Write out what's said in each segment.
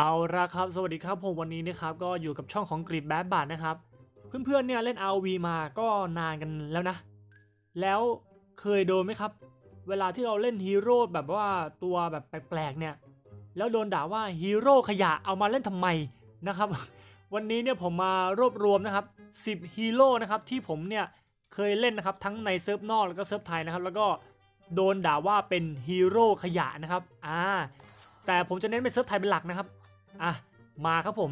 เอาละครับสวัสดีครับผมวันนี้นะครับก็อยู่กับช่องของกรีดแบดบัตนะครับ เพื่อนๆเนี่ยเล่น RV มาก็นานกันแล้วนะ แล้วเคยโดนไหมครับ เวลาที่เราเล่นฮีโร่แบบว่าตัวแบบแปลกๆเนี่ย แล้วโดนด่าว่าฮีโร่ขยะเอามาเล่นทำไมนะครับ วันนี้เนี่ยผมมารวบรวมนะครับ 10ฮีโร่นะครับที่ผมเนี่ยเคยเล่นนะครับทั้งในเซิร์ฟนอกแล้วก็เซิร์ฟไทยนะครับ แล้วก็โดนด่าว่าเป็นฮีโร่ขยะนะครับอ่า แต่ผมจะเน้นเป็นเซิร์ฟไทยเป็นหลักนะครับอะมาครับผม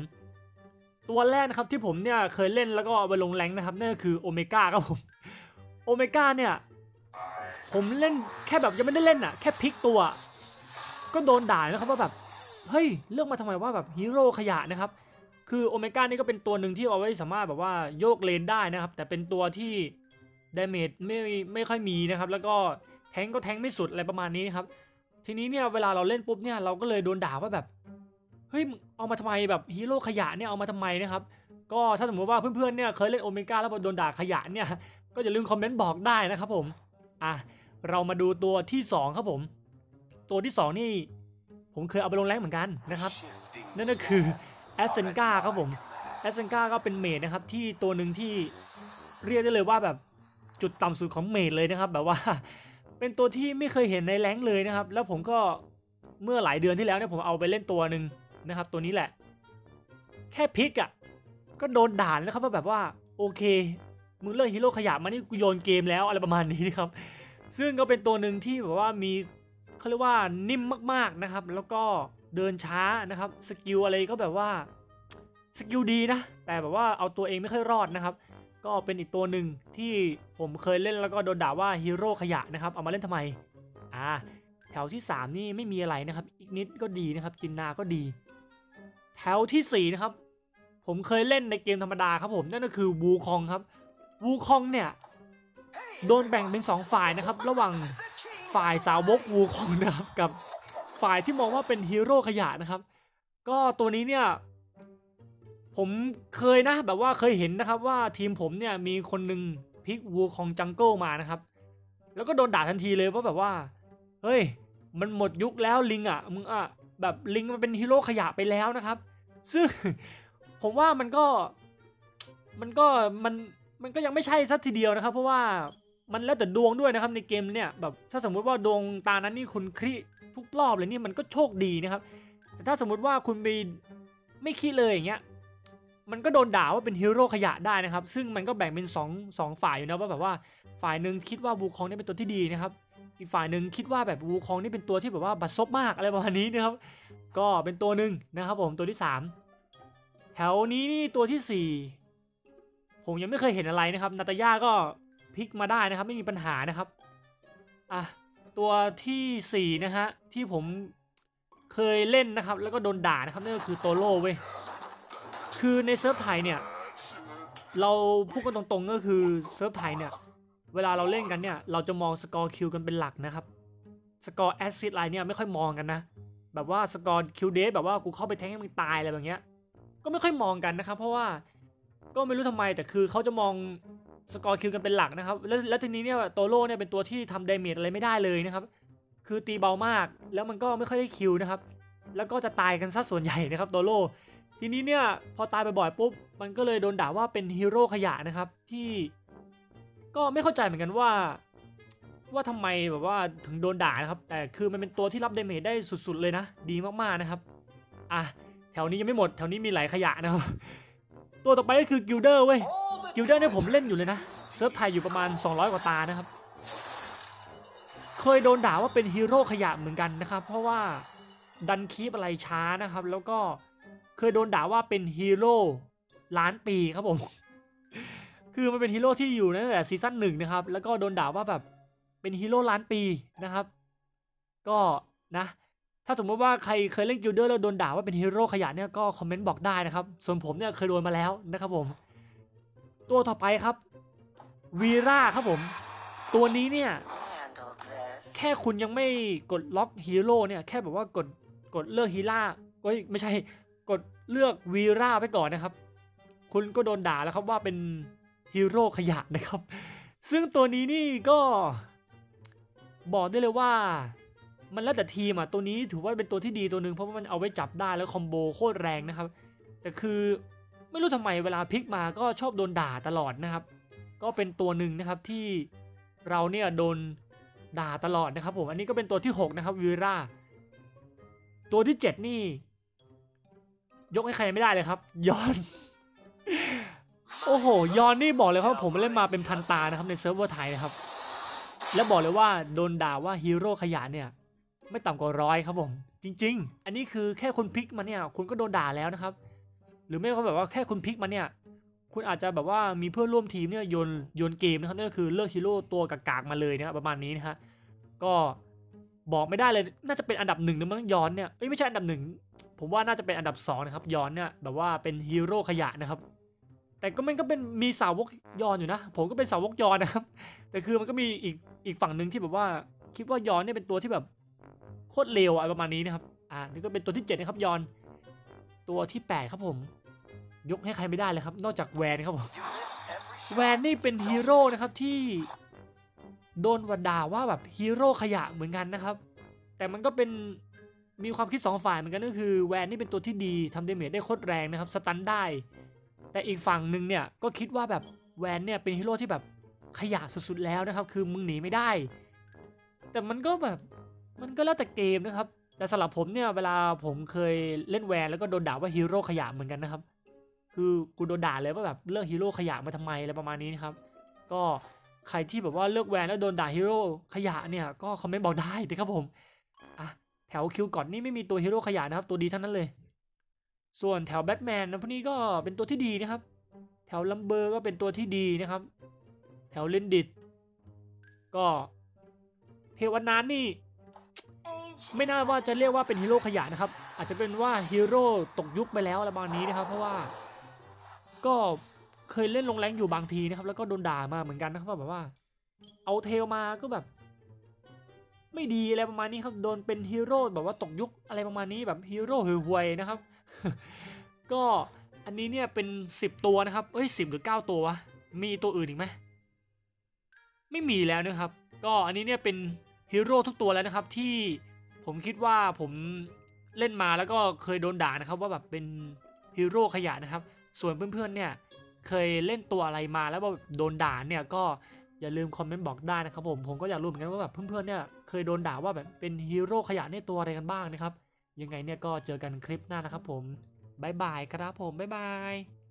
ตัวแรกนะครับที่ผมเนี่ยเคยเล่นแล้วก็เอาไปลงแรงนะครับนั่นก็คือโอเมก้าครับผมโอเมก้าเนี่ยผมเล่นแค่แบบยังไม่ได้เล่นอะแค่พลิกตัว ก็โดนด่านะครับว่าแบบเฮ้ยเลือกมาทำไมว่าแบบฮีโร่ขยะนะครับคือโอเมก้านี่ก็เป็นตัวหนึ่งที่เอาไว้สามารถแบบว่าโยกเลนได้นะครับ แต่เป็นตัวที่ดาเมจไม่ไม่ค่อยมีนะครับ แล้วก็แทงก็แทงไม่สุดอะไรประมาณนี้นะครับ ทีนี้เนี่ยเวลาเราเล่นปุ๊บเนี่ยเราก็เลยโดนด่าว่าแบบเฮ้ยเอามาทำไมแบบฮีโร่ขยะเนี่ยเอามาทำไมนะครับก็ถ้าสมมติว่าเพื่อนๆเนี่ยเคยเล่นโอเมก้าแล้วโดนด่าขยะเนี่ยก็อย่าลืมคอมเมนต์บอกได้นะครับผมอะเรามาดูตัวที่สองครับผม ตัวที่สองนี่ ผมเคยเอาไปลงแรงเหมือนกันนะครับ นั่นก็คือแอสเซนกาครับผมแอสเซนกาก็เป็นเมดนะครับที่ตัวหนึ่งที่เรียกได้เลยว่าแบบจุดต่ำสุดของเมดเลยนะครับ แบบว่า เป็นตัวที่ไม่เคยเห็นในแรงเลยนะครับ แล้วผมก็เมื่อหลายเดือนที่แล้วเนี่ยผมเอาไปเล่นตัวหนึ่งนะครับ ตัวนี้แหละ แค่พลิกอะ่ะก็โดนด่าแล้วนะครับว่าแบบว่าโอเคมึงเลิกฮีโร่ขยะมานี่กูโยนเกมแล้วอะไรประมาณนี้นะครับ ซึ่งก็เป็นตัวหนึ่งที่แบบว่ามีเขาเรียกว่านิ่มมากๆนะครับ แล้วก็เดินช้านะครับสกิลอะไรก็แบบว่าสกิลดีนะ แต่แบบว่าเอาตัวเองไม่ค่อยรอดนะครับ ก็เป็นอีกตัวหนึ่งที่ผมเคยเล่นแล้วก็โดนด่าว่าฮีโร่ขยะนะครับ เอามาเล่นทำไม อ่า แถวที่ 3 นี่ไม่มีอะไรนะครับ อีกนิดก็ดีนะครับ จินนาก็ดี แถวทีสี่4นะครับ ผมเคยเล่นในเกมธรรมดาครับผมนั่นก็คือวูคองครับวูคองเนี่ยโดนแบ่งเป็น 2 ฝ่ายนะครับ ระหว่างฝ่ายสาวกวูคองนะครับกับฝ่ายที่มองว่าเป็นฮีโร่ขยะนะครับ ก็ตัวนี้เนี่ย ผมเคยนะแบบว่าเคยเห็นนะครับว่าทีมผมเนี่ยมีคนหนึ่งพลิกวูคองจังเกิลมานะครับ แล้วก็โดนด่าทันทีเลยว่าแบบว่า เฮ้ย มันหมดยุคแล้วลิงอะมึงอะแบบลิงมันเป็นฮีโร่ขยะไปแล้วนะครับ ซึ่งผมว่ามันก็มันก็มันมันก็ยังไม่ใช่สักทีเดียวนะครับ เพราะว่ามันแล้วแต่ดวงด้วยนะครับในเกมเนี่ยแบบถ้าสมมุติว่าดวงตานั้นนี่คุณคลิทุกรอบเลยนี่มันก็โชคดีนะครับ แต่ถ้าสมมุติว่าคุณไปไม่คิดเลยอย่างเงี้ย มันก็โดนด่าว่าเป็นฮีโร่ขยะได้นะครับ ซึ่งมันก็แบ่งเป็น2 2ฝ่ายอยู่นะว่าแบบว่าฝ่ายหนึ่งคิดว่าบูคองนี่เป็นตัวที่ดีนะครับ อีกฝ่ายหนึ่งคิดว่าแบบวูคองนี่เป็นตัวที่แบบว่าบัดซบมากอะไรประมาณนี้นะครับ ก็เป็นตัวหนึ่งนะครับผมตัวที่ 3 แถวนี้นี่ตัวที่ 4 ผมยังไม่เคยเห็นอะไรนะครับ นาตาย่าก็พลิกมาได้นะครับ ไม่มีปัญหานะครับอะตัวทีสี่4นะฮะที่ผมเคยเล่นนะครับ แล้วก็โดนด่านะครับนั่นก็คือโตโร่เว้ย คือในเซิร์ฟไทยเนี่ย เราพูดกันตรงๆก็คือเซิร์ฟไทยเนี่ย เวลาเราเล่นกันเนี่ย เราจะมองสกอร์คิวกันเป็นหลักนะครับสกอร์แอสซิสไลน์เนี่ยไม่ค่อยมองกันนะ แบบว่าสกอร์คิวเดแบบว่ากูเข้าไปแทงให้มึงตายอะไรแบบเนี้ย ก็ไม่ค่อยมองกันนะครับ เพราะว่าก็ไม่รู้ทำไมแต่คือเขาจะมองสกอร์คิวกันเป็นหลักนะครับ แล้วแล้วทีนี้เนี่ยโตโร่เนี่ยเป็นตัวที่ทำเดเมจอะไรไม่ได้เลยนะครับ คือตีเบามากแล้วมันก็ไม่ค่อยได้คิวนะครับ แล้วก็จะตายกันซะส่วนใหญ่นะครับโตโร่ ทีนี้เนี่ยพอตายไปบ่อยปุ๊บมันก็เลยโดนด่าว่าเป็นฮีโร่ขยะนะครับที่ก็ไม่เข้าใจเหมือนกันว่า ว่าทำไมแบบว่าถึงโดนด่านะครับ แต่คือมันเป็นตัวที่รับเดเมจได้สุด ๆ เลยนะ ดีมากๆนะครับอะแถวนี้ยังไม่หมดแถวนี้มีหลายขยะนะครับตัวต่อไปก็คือกิลเดอร์เว้ยกิลเดอร์เนี่ยผมเล่นอยู่เลยนะเซิร์ฟไทยอยู่ประมาณ 200 กว่าตานะครับ เคยโดนด่าว่าเป็นฮีโร่ขยะเหมือนกันนะครับ เพราะว่าดันคีปอะไรช้านะครับ แล้วก็ เคยโดนด่าว่าเป็นฮีโร่ล้านปีครับผม คือมันเป็นฮีโร่ที่อยู่ตั้งแต่ซีซั่นหนึ่งนะครับ แล้วก็โดนด่าว่าแบบเป็นฮีโร่ล้านปีนะครับ ก็นะ ถ้าสมมติว่าใครเคยเล่นกิลเดอร์แล้วโดนด่าว่าเป็นฮีโร่ขยะเนี่ยก็คอมเมนต์บอกได้นะครับ ส่วนผมเนี่ยเคยโดนมาแล้วนะครับผม ตัวต่อไปครับวีราครับผม ตัวนี้เนี่ยแค่คุณยังไม่กดล็อกฮีโร่เนี่ยแค่แบบว่ากดกดเลือกฮีร่าก็ไม่ใช่ กดเลือกวีราไปก่อนนะครับ คุณก็โดนด่าแล้วครับว่าเป็นฮีโร่ขยะนะครับ ซึ่งตัวนี้นี่ก็บอกได้เลยว่า มันแล้วแต่ทีมอะตัวนี้ถือว่าเป็นตัวที่ดีตัวหนึ่งเพราะว่ามันเอาไว้จับได้แล้วคอมโบโคตรแรงนะครับ แต่คือไม่รู้ทำไมเวลาพลิกมาก็ชอบโดนด่าตลอดนะครับ ก็เป็นตัวหนึ่งนะครับที่เราเนี่ยโดนด่าตลอดนะครับผมอันนี้ก็เป็นตัวที่ 6 นะครับวีราตัวที่ 7 นี่ ยกให้ใครไม่ได้เลยครับ ยอน โอ้โห ยอนนี่บอกเลยครับผมเล่นมาเป็นพันตานะครับในเซิร์ฟเวอร์ไทยนะครับ แล้วบอกเลยว่าโดนด่าว่าฮีโร่ขยะเนี่ยไม่ต่ำกว่าร้อยครับผม จริง ๆ อันนี้คือแค่คุณพลิกมาเนี่ย คุณก็โดนด่าแล้วนะครับ หรือไม่ก็แบบว่าแค่คุณพลิกมาเนี่ย คุณอาจจะแบบว่ามีเพื่อนร่วมทีมเนี่ยโยนโยนเกมนะครับนั่นก็คือเลือกฮีโร่ตัวกากๆมาเลยนะครับประมาณนี้นะฮะก็ บอกไม่ได้เลยน่าจะเป็นอันดับหนึ่งนะมั้งย้อนเนี่ยเอ้ยไม่ใช่อันดับหนึ่งผมว่าน่าจะเป็นอันดับสองนะครับย้อนเนี่ยแบบว่าเป็นฮีโร่ขยะนะครับแต่ก็มันก็เป็นมีสาวกยอนอยู่นะ ผมก็เป็นสาวกยอนนะครับ แต่คือมันก็มีอีกอีกฝั่งหนึ่งที่แบบว่า คิดว่ายอนเนี่ยเป็นตัวที่แบบโคตรเลวอะประมาณนี้นะครับอ่านี่ก็เป็นตัวที่เจ็ดนะครับยอน ตัวที่แปดครับผม ยกให้ใครไม่ได้เลยครับ นอกจากแวนครับผมแวนนี่เป็นฮีโร่นะครับที่ โดนวัดด่าว่าแบบฮีโร่ขยะเหมือนกันนะครับ แต่มันก็เป็นมีความคิดสองฝ่ายเหมือนกันก็คือแวนนี่เป็นตัวที่ดีทำเดเมจได้โคตรแรงนะครับสตันได้ แต่อีกฝั่งหนึ่งเนี่ยก็คิดว่าแบบแวนเนี่ยเป็นฮีโร่ที่แบบขยะสุดๆแล้วนะครับ คือมึงหนีไม่ได้ แต่มันก็แบบมันก็แล้วแต่เกมนะครับ แต่สำหรับผมเนี่ยเวลาผมเคยเล่นแวนแล้วก็โดนด่าว่าฮีโร่ขยะเหมือนกันนะครับ คือกูโดนด่าเลยว่าแบบเลือกฮีโร่ขยะมาทำไมอะไรประมาณนี้นะครับ ก็ ใครที่แบบว่าเลือกแวนแล้วโดนด่าฮีโร่ขยะเนี่ยก็คอมเมนต์บอกได้นะครับผมอะแถวคิวก่อนนี่ไม่มีตัวฮีโร่ขยะนะครับ ตัวดีทั้งนั้นเลย ส่วนแถวแบทแมนนะพวกนี้ก็เป็นตัวที่ดีนะครับ แถวลัมเบอร์ก็เป็นตัวที่ดีนะครับ แถวเลนดิตก็เทวันนานนี่ ไม่น่าว่าจะเรียกว่าเป็นฮีโร่ขยะนะครับ อาจจะเป็นว่าฮีโร่ตกยุคไปแล้วอะไรประมาณนี้นะครับ เพราะว่าก็ เคยเล่นลงแรงอยู่บางทีนะครับ แล้วก็โดนด่ามาเหมือนกันนะครับว่าแบบว่า เอาเทลมาก็แบบ ไม่ดีอะไรประมาณนี้ครับโดนเป็นฮีโร่แบบว่าตกยุคอะไรประมาณนี้แบบฮีโร่ห่วยๆนะครับ ก็อันนี้เนี่ยเป็น 10 ตัวนะครับเอ้ยสิบหรือ 9 ตัววะมีตัวอื่นอีกไหมไม่มีแล้วนะครับ ก็อันนี้เนี่ยเป็นฮีโร่ทุกตัวแล้วนะครับที่ผมคิดว่าผมเล่นมาแล้วก็เคยโดนด่านะครับ ว่าแบบเป็นฮีโร่ขยะนะครับ ส่วนเพื่อนๆเนี่ย เคยเล่นตัวอะไรมาแล้วแบบโดนด่าเนี่ยก็อย่าลืมคอมเมนต์บอกได้นะครับผมผมก็อยากรู้เหมือนกันว่าแบบเพื่อนๆเนี่ยเคยโดนด่าว่าแบบเป็นฮีโร่ขยะในตัวอะไรกันบ้างนะครับยังไงเนี่ยก็เจอกันคลิปหน้านะครับผมบายบายครับผมบ๊ายบาย